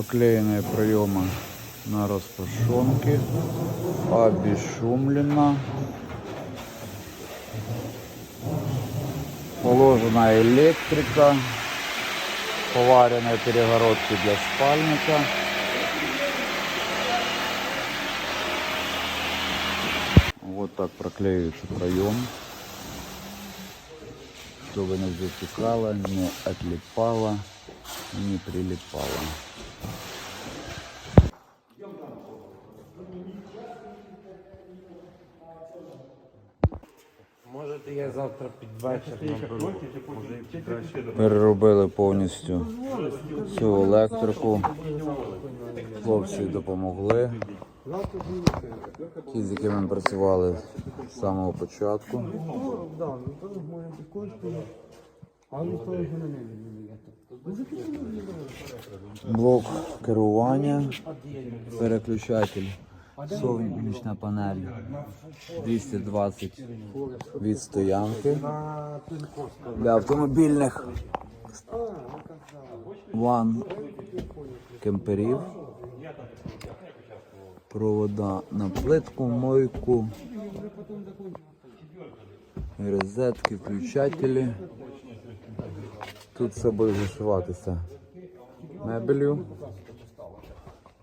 Поклеенные проемы на распашонке. Обесшумлено. Положена электрика. Поваренные перегородки для спальника. Вот так проклеивается проем. Чтобы не затекало, не отлипало, не прилипало. Можете я завтра під вечір наберу. Переробили повністю всю електрику. Хлопці допомогли. Ті, з якими ми працювали з самого початку. Блок керування, переключатель, сонячна панель. 220 від стоянки. Для автомобільних ван кемперів. Провода на плитку, мойку, розетки, включателі. Тут все буде зашиватися мебелью.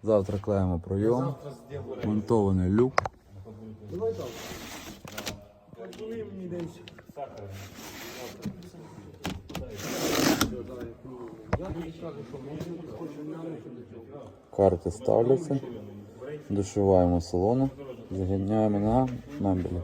Завтра клеїмо пройом, монтований люк. Карти ставляться, дошиваємо салону, заганяємо на мебелі.